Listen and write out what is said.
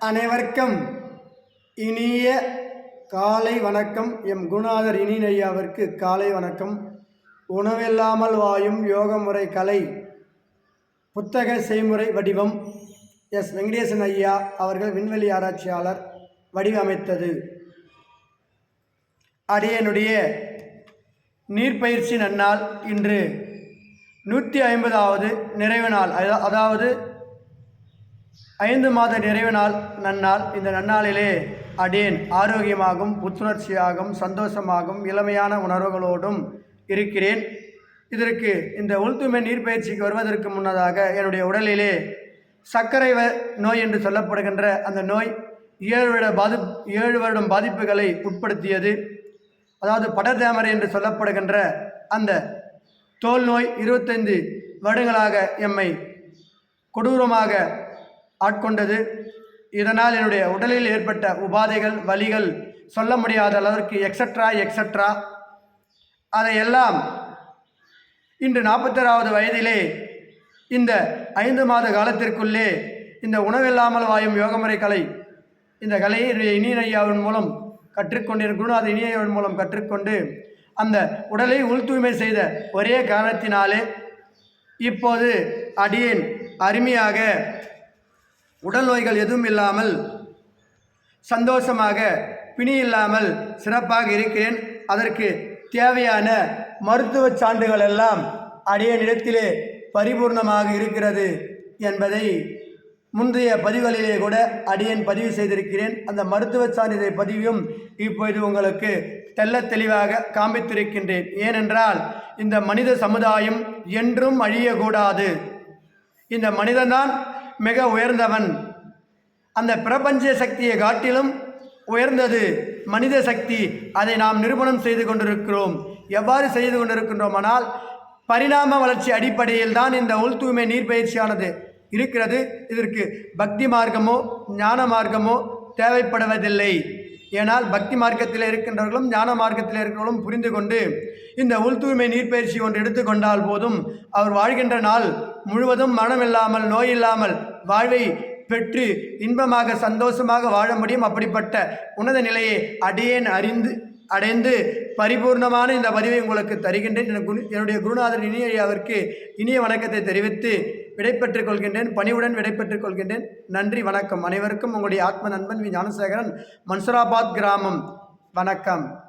அனைவருக்கும் இனிய காலை வணக்கம். எம். குணாதர் இனியையாவிற்கு காலை வணக்கம். உணவில்லாமல் வாயும் யோக முறை கலை புத்தக செய்முறை வடிவம் எஸ். வெங்கடேசன் ஐயா அவர்கள் விண்வெளி ஆராய்ச்சியாளர் வடிவமைத்தது. அடியனுடைய நீர்ப்பயிற்சி நன்னால் இன்று நூற்றி ஐம்பதாவது நிறைவு நாள். அதாவது ஐந்து மாத நிறைவு நாள் நன்னாள் இந்த நன்னாளிலே அடேன் ஆரோக்கியமாகவும் புத்துணர்ச்சியாகவும் சந்தோஷமாகவும் இளமையான உணர்வுகளோடும் இருக்கிறேன். இதற்கு இந்த உள்துமை நீர்ப்பயிற்சிக்கு வருவதற்கு முன்னதாக என்னுடைய உடலிலே சர்க்கரை நோய் என்று சொல்லப்படுகின்ற அந்த நோய் ஏழு வருட பாதி ஏழு வருடம் பாதிப்புகளை உட்படுத்தியது. அதாவது படர்தாமரை என்று சொல்லப்படுகின்ற அந்த தோல் நோய் இருபத்தைந்து வருடங்களாக எம்மை கொடூரமாக ஆட்கொண்டது. இதனால் என்னுடைய உடலில் ஏற்பட்ட உபாதைகள் வலிகள் சொல்ல முடியாத அளவிற்கு எக்ஸட்ரா எக்ஸட்ரா அதையெல்லாம் இன்று நாற்பத்தாறாவது வயதிலே இந்த ஐந்து மாத காலத்திற்குள்ளே இந்த உணவில்லாமல் வாயும் யோகமுறை கலை இந்த கலையை என்னுடைய இனியன் மூலம் கற்றுக்கொண்டு குருநாத இனியவன் மூலம் கற்றுக்கொண்டு அந்த உடலை உள் தூய்மை செய்த ஒரே காரணத்தினாலே இப்போது அடியேன் அருமையாக உடல் நோய்கள் எதுவும் இல்லாமல் சந்தோஷமாக பிணி இல்லாமல் சிறப்பாக இருக்கிறேன். அதற்கு தேவையான மருத்துவ சான்றுகள் எல்லாம் அடியனிடத்திலே பரிபூர்ணமாக இருக்கிறது என்பதை முந்தைய பதிவுகளிலே கூட அடியேன் பதிவு செய்திருக்கிறேன். அந்த மருத்துவ சான்றிதழ் பதிவையும் இப்பொழுது உங்களுக்கு தெள்ளத் தெளிவாக காண்பித்திருக்கின்றேன். ஏனென்றால் இந்த மனித சமுதாயம் என்றும் அழியக்கூடாது. இந்த மனிதன்தான் மிக உயர்ந்தவன். அந்த பிரபஞ்ச சக்தியை காட்டிலும் உயர்ந்தது மனித சக்தி. அதை நாம் நிரூபணம் செய்து கொண்டிருக்கிறோம். எவ்வாறு செய்து கொண்டிருக்கின்றோமானால் பரிணாம வளர்ச்சி அடிப்படையில் தான் இந்த உள் தூய்மை நீர் பயிற்சியானது இருக்கிறது. இதற்கு பக்தி மார்க்கமோ ஞான மார்க்கமோ தேவைப்படுவதில்லை. ஏனால் பக்தி மார்க்கத்தில் இருக்கின்றவர்களும் ஞான மார்க்கத்தில் இருக்கிறவர்களும் புரிந்து கொண்டு இந்த உள் தூய்மை நீர்ப்பயிற்சி ஒன்று எடுத்துக்கொண்டால் போதும். அவர் வாழ்கின்ற நாள் முழுவதும் மனமில்லாமல் நோய் இல்லாமல் வாழ்வை பெற்று இன்பமாக சந்தோஷமாக வாழ முடியும். அப்படிப்பட்ட உன்னத நிலையை அடியேன் அறிந்து அடைந்து பரிபூர்ணமான இந்த பதிவை உங்களுக்கு தருகின்றேன். குரு என்னுடைய குருநாதர் இனியையாவிற்கு இனிய வணக்கத்தை தெரிவித்து விடைபெற்றுக் கொள்கின்றேன் பணிவுடன் விடைபெற்றுக் கொள்கின்றேன் நன்றி வணக்கம். அனைவருக்கும் உங்களுடைய ஆத்ம நண்பன் வி. ஞானசேகரன் மன்சராபாத் கிராமம். வணக்கம்.